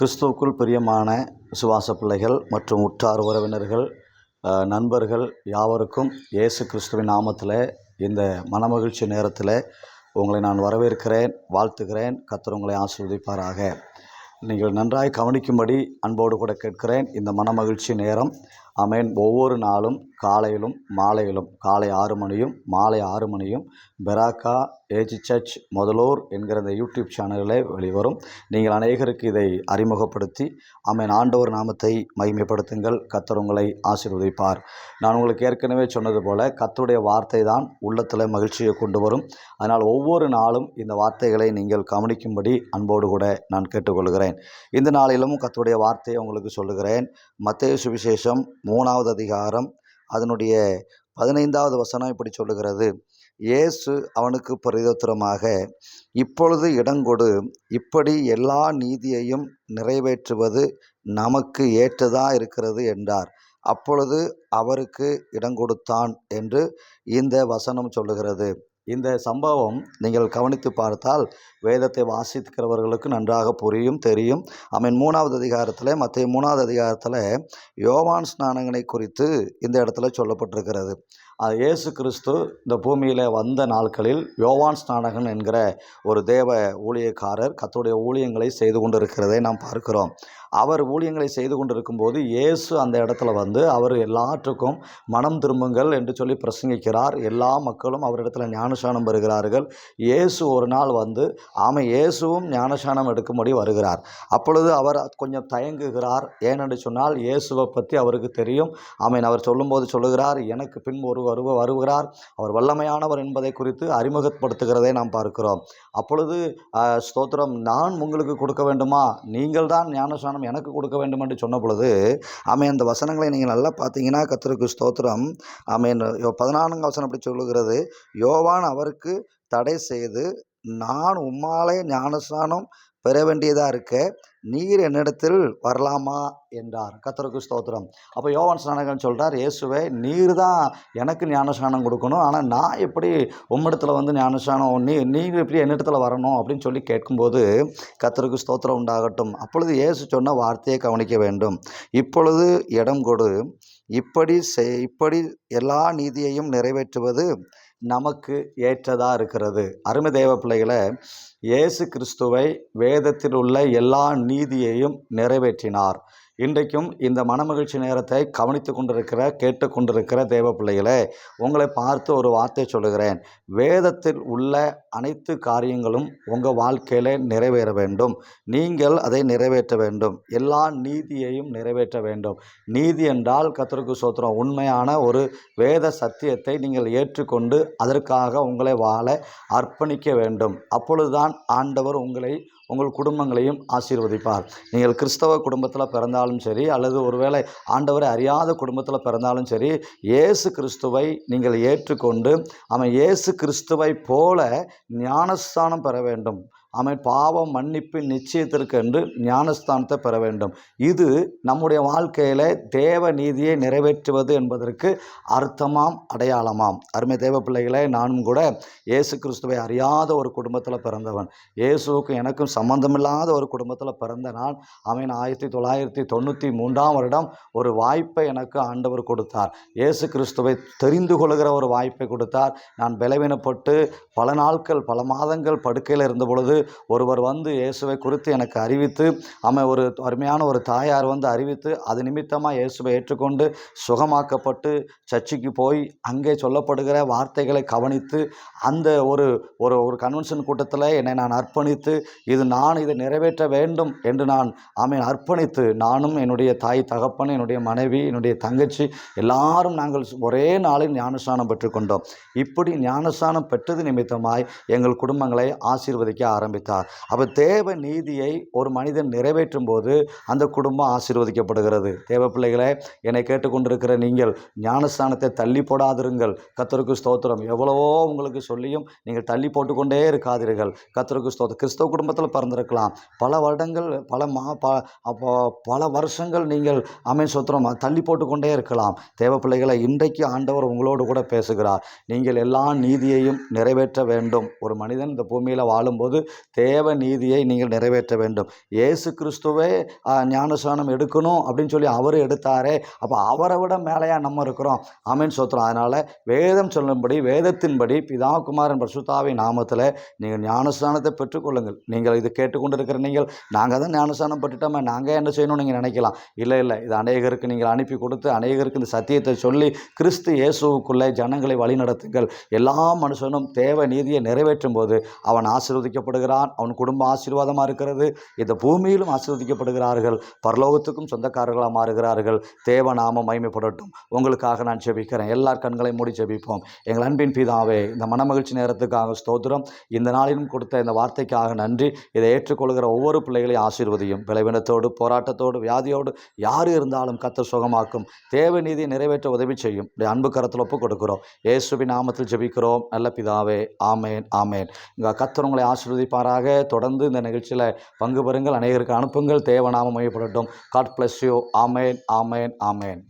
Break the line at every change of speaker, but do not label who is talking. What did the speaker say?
கிறிஸ்துவுக்குள் பிரியமான விசுவாச பிள்ளைகள் மற்றும் உற்றார் உறவினர்கள் நண்பர்கள் யாவருக்கும் இயேசு கிறிஸ்துவின் நாமத்தில் இந்த மனமகிழ்ச்சி நேரத்தில் உங்களை நான் வரவேற்கிறேன் வாழ்த்துகிறேன். கத்தர் உங்களை ஆசிர்வதிப்பாராக. நீங்கள் நன்றாய் கவனிக்கும்படி அன்போடு கூட கேட்கிறேன். இந்த மனமகிழ்ச்சி நேரம் அமேன் ஒவ்வொரு நாளும் காலையிலும் மாலையிலும் காலை ஆறு மணியும் மாலை ஆறு மணியும் பெராக்கா ஏஜி சர்ச் முதலூர் என்கிற இந்த யூடியூப் சேனலில் வெளிவரும். நீங்கள் அநேகருக்கு இதை அறிமுகப்படுத்தி அமேன் ஆண்டவர் நாமத்தை மகிமைப்படுத்துங்கள். கத்தர் உங்களை ஆசீர்வதிப்பார். நான் உங்களுக்கு ஏற்கனவே சொன்னது போல கத்தருடைய வார்த்தை தான் உள்ளத்தில் மகிழ்ச்சியை கொண்டு வரும். அதனால் ஒவ்வொரு நாளும் இந்த வார்த்தைகளை நீங்கள் கவனிக்கும்படி அன்போடு கூட நான் கேட்டுக்கொள்கிறேன். இந்த நாளிலும் கத்துடைய வார்த்தையை உங்களுக்கு சொல்லுகிறேன். மத்திய சுவிசேஷம் மூணாவது அதிகாரம் அதனுடைய பதினைந்தாவது வசனம் இப்படி சொல்லுகிறது. இயேசு அவனுக்கு பிரயோத்திரமாக இப்பொழுது இடங்கொடு இப்படி எல்லா நீதியையும் நிறைவேற்றுவது நமக்கு ஏற்றதாக இருக்கிறது? என்றார். அப்பொழுது அவருக்கு இடங்கொடுத்தான் என்று இந்த வசனம் சொல்லுகிறது. இந்த சம்பவம் நீங்கள் கவனித்து பார்த்தால் வேதத்தை வாசிக்கிறவர்களுக்கு நன்றாக புரியும் தெரியும். அமீன் மூணாவது அதிகாரத்தில் மற்ற மூணாவது அதிகாரத்தில் யோவான் ஸ்நானங்களை குறித்து இந்த இடத்துல சொல்லப்பட்டிருக்கிறது. இயேசு கிறிஸ்து இந்த பூமியில் வந்த நாட்களில் யோவான் ஸ்நானகன் என்கிற ஒரு தேவ ஊழியக்காரர் கத்துடைய ஊழியங்களை செய்து கொண்டிருக்கிறதை நாம் பார்க்கிறோம். அவர் ஊழியங்களை செய்து கொண்டிருக்கும்போது இயேசு அந்த இடத்துல வந்து அவர் எல்லாற்றுக்கும் மனம் திரும்புங்கள் என்று சொல்லி பிரசங்கிக்கிறார். எல்லா மக்களும் அவரிடத்துல ஞானசானம் பெறுகிறார்கள். இயேசு ஒரு நாள் வந்து ஆமை இயேசுவும் ஞானசானம் எடுக்கும்படி வருகிறார். அப்பொழுது அவர் கொஞ்சம் தயங்குகிறார். ஏனென்று சொன்னால் இயேசுவை பற்றி அவருக்கு தெரியும். ஆமீன் அவர் சொல்லும்போது சொல்லுகிறார் எனக்கு பின் ஒரு வருவ வருகிறார். அவர் வல்லமையானவர் என்பதை குறித்து அறிமுகப்படுத்துகிறதை நாம் பார்க்கிறோம். அப்பொழுது ஸ்தோத்திரம் நான் உங்களுக்கு கொடுக்க வேண்டுமா? நீங்கள் தான் ஞானசானம் எனக்கு கொடுக்க வேண்டும் என்று சொன்ன பொழுது ஆமேன் அந்த வசனங்களை நீங்கள் நல்லா பார்த்தீங்கன்னா கத்திருக்கு ஸ்தோத்திரம். ஆமீன் பதினான்கு வசனம் அப்படி சொல்லுகிறது. யோவான் அவருக்கு தடை செய்து நான் உம்மாலே ஞானஸ்நானம் பெற வேண்டியதாக இருக்க நீர் என்னிடத்தில் வரலாமா? என்றார். கத்தருக்கு ஸ்தோத்திரம். அப்போ யோவான் ஸ்நானகன் சொல்கிறார் இயேசுவை நீர் தான் எனக்கு ஞானஸ்நானம் கொடுக்கணும். ஆனால் நான் எப்படி உம்மிடத்தில் வந்து ஞானஸ்நானம் நீ நீர் எப்படி என்னிடத்தில் வரணும்? அப்படின்னு சொல்லி கேட்கும்போது கத்தருக்கு ஸ்தோத்திரம் உண்டாகட்டும். அப்பொழுது இயேசு சொன்ன வார்த்தையை கவனிக்க வேண்டும். இப்பொழுது இடம் கொடு. இப்படி செய் இப்படி எல்லா நீதியையும் நிறைவேற்றுவது நமக்கு ஏற்றதாக இருக்கிறது. அருமை தேவ பிள்ளைகளை இயேசு கிறிஸ்துவை வேதத்தில் உள்ள எல்லா நீதியையும் நிறைவேற்றினார். இன்றைக்கும் இந்த மனமகிழ்ச்சி நேரத்தை கவனித்து கொண்டிருக்கிற கேட்டுக்கொண்டிருக்கிற தேவ பிள்ளைகளே உங்களை பார்த்து ஒரு வார்த்தை சொல்லுகிறேன். வேதத்தில் உள்ள அனைத்து காரியங்களும் உங்கள் வாழ்க்கையில் நிறைவேற வேண்டும். நீங்கள் அதை நிறைவேற்ற வேண்டும். எல்லா நீதியையும் நிறைவேற்ற வேண்டும். நீதி என்றால் கத்தருக்கு சோத்திரம். உண்மையான ஒரு வேத சத்தியத்தை நீங்கள் ஏற்றுக்கொண்டு அதற்காக உங்களை வாழ அர்ப்பணிக்க வேண்டும். அப்பொழுதுதான் ஆண்டவர் உங்களை உங்கள் குடும்பங்களையும் ஆசீர்வதிப்பார். நீங்கள் கிறிஸ்தவ குடும்பத்தில் பிறந்தாலும் சரி அல்லது ஒருவேளை ஆண்டவரை அறியாத குடும்பத்தில் பிறந்தாலும் சரி இயேசு கிறிஸ்துவை நீங்கள் ஏற்றுக்கொண்டு அவன் இயேசு கிறிஸ்துவை போல ஞானஸ்தானம் பெற வேண்டும். அவன் பாவம் மன்னிப்பின் நிச்சயத்திற்கென்று ஞானஸ்தானத்தை பெற வேண்டும். இது நம்முடைய வாழ்க்கையில் தேவ நீதியை நிறைவேற்றுவது என்பதற்கு அர்த்தமாம் அடையாளமாம். அருமை தேவ பிள்ளைகளை நானும் கூட இயேசு கிறிஸ்துவை அறியாத ஒரு குடும்பத்தில் பிறந்தவன். இயேசுவுக்கும் எனக்கும் சம்பந்தமில்லாத ஒரு குடும்பத்தில் பிறந்த நான் அவன் ஆயிரத்தி தொள்ளாயிரத்தி தொண்ணூற்றி மூன்றாம் வருடம் ஒரு வாய்ப்பை எனக்கு ஆண்டவர் கொடுத்தார். இயேசு கிறிஸ்துவை தெரிந்து கொள்கிற ஒரு வாய்ப்பை கொடுத்தார். நான் பலவீனப்பட்டு பல நாட்கள் பல மாதங்கள் படுக்கையில் இருந்த பொழுது ஒருவர் வந்து இயேசுவை குறித்து எனக்கு அறிவித்து அவன் ஒரு அருமையான ஒரு தாயார் வந்து அறிவித்து அது நிமித்தமாக இயேசுவை ஏற்றுக்கொண்டு சுகமாக்கப்பட்டு சர்ச்சுக்கு போய் அங்கே சொல்லப்படுகிற வார்த்தைகளை கவனித்து அந்த ஒரு ஒரு ஒரு கன்வென்ஷன் கூட்டத்தில் என்னை நான் அர்ப்பணித்து இது நான் இதை நிறைவேற்ற வேண்டும் என்று நான் ஆமென் அர்ப்பணித்து நானும் என்னுடைய தாய் தகப்பன் என்னுடைய மனைவி என்னுடைய தங்கச்சி எல்லாரும் நாங்கள் ஒரே நாளில் ஞானஸ்தானம் பெற்றுக்கொண்டோம். இப்படி ஞானஸ்தானம் பெற்றது நிமித்தமாய் எங்கள் குடும்பங்களை ஆசீர்வதிக்க ஆரம்பித்தார். அப்போ தேவ நீதியை ஒரு மனிதன் நிறைவேற்றும் போது அந்த குடும்பம் ஆசீர்வதிக்கப்படுகிறது. தேவ பிள்ளைகளை என்னை கேட்டுக்கொண்டிருக்கிற நீங்கள் ஞானஸ்தானத்தை தள்ளி போடாதிருங்கள். கத்தருக்கு ஸ்தோத்திரம். எவ்வளவோ உங்களுக்கு சொல்லியும் நீங்கள் தள்ளி போட்டுக்கொண்டே இருக்காதீர்கள். கத்தருக்கு ஸ்தோத்திரம். கிறிஸ்தவ குடும்பத்தில் பிறந்திருக்கலாம். பல வருடங்கள் பல மா ப பல வருஷங்கள் நீங்கள் அமை சொத்திரம் தள்ளி போட்டுக்கொண்டே இருக்கலாம். தேவ பிள்ளைகளை இன்றைக்கு ஆண்டவர் உங்களோடு கூட பேசுகிறார். நீங்கள் எல்லா நீதியையும் நிறைவேற்ற வேண்டும். ஒரு மனிதன் இந்த பூமியில் வாழும்போது தேவ நீதியை நீங்கள் நிறைவேற்ற வேண்டும். ஏசு கிறிஸ்துவே ஞானசானம் எடுக்கணும் அப்படின்னு சொல்லி அவர் எடுத்தாரே அப்போ அவரை விட மேலேயா நம்ம இருக்கிறோம். அமீன் சோத்திரம் அதனால் வேதம் சொல்லும்படி வேதத்தின்படி பிதா குமாரன் பரிசுத்தாவை நாமத்தில் நீங்கள் ஞானஸ்தானத்தை பெற்றுக்கொள்ளுங்கள். நீங்கள் இது கேட்டுக்கொண்டிருக்கிற நீங்கள் நாங்கள் தான் ஞானஸ்தானம் பெற்றுட்டோமே நாங்கள் என்ன செய்யணும்னு நீங்கள் நினைக்கலாம். இல்லை இல்லை இது அநேகருக்கு நீங்கள் அனுப்பி கொடுத்து அநேகருக்கு இந்த சத்தியத்தை சொல்லி கிறிஸ்து இயேசுவுக்குள்ளே ஜனங்களை வழிநடத்துங்கள். எல்லா மனுஷனும் தேவ நீதியை நிறைவேற்றும் போது அவன் ஆசீர்வதிக்கப்படுகிறான். அவன் குடும்பம் ஆசீர்வாதமாக இருக்கிறது. இந்த பூமியிலும் ஆசீர்வதிக்கப்படுகிறார்கள். பரலோகத்துக்கும் சொந்தக்காரர்களாக மாறுகிறார்கள். தேவ நாம மகிமைப்படட்டும். உங்களுக்காக நான் ஜெபிக்கிறேன். எல்லார் கண்களை மூடி ஜெபிப்போம். எங்கள் அன்பின் பிதாவே இந்த மனமகிழ்ச்சி நேரத்துக்காக ஸ்தோத்திரம். இந்த நாளிலும் கொடுத்த இந்த வார்த்தைக்காக நன்றி. இதை ஏற்றுக்கொள்கிற ஒவ்வொரு பிள்ளைகளையும் ஆசீர்வதியும். விளைவினத்தோடு போராட்டத்தோடு வியாதியோடு யார் இருந்தாலும் கத்த சுகமாக்கும். தேவை நீதியை நிறைவேற்ற உதவி செய்யும். அன்பு கரத்தில் ஒப்பு கொடுக்கிறோம். ஏசுபி நாமத்தில் ஜெபிக்கிறோம். நல்ல பிதாவே ஆமேன் ஆமேன். இங்கே கத்தர் உங்களை ஆசீர்வதிப்பாராக தொடர்ந்து இந்த நிகழ்ச்சியில் பங்கு பெறுங்கள். அநேகருக்கு அனுப்புங்கள். தேவநாமம் மையப்படட்டும் God bless you amen amen amen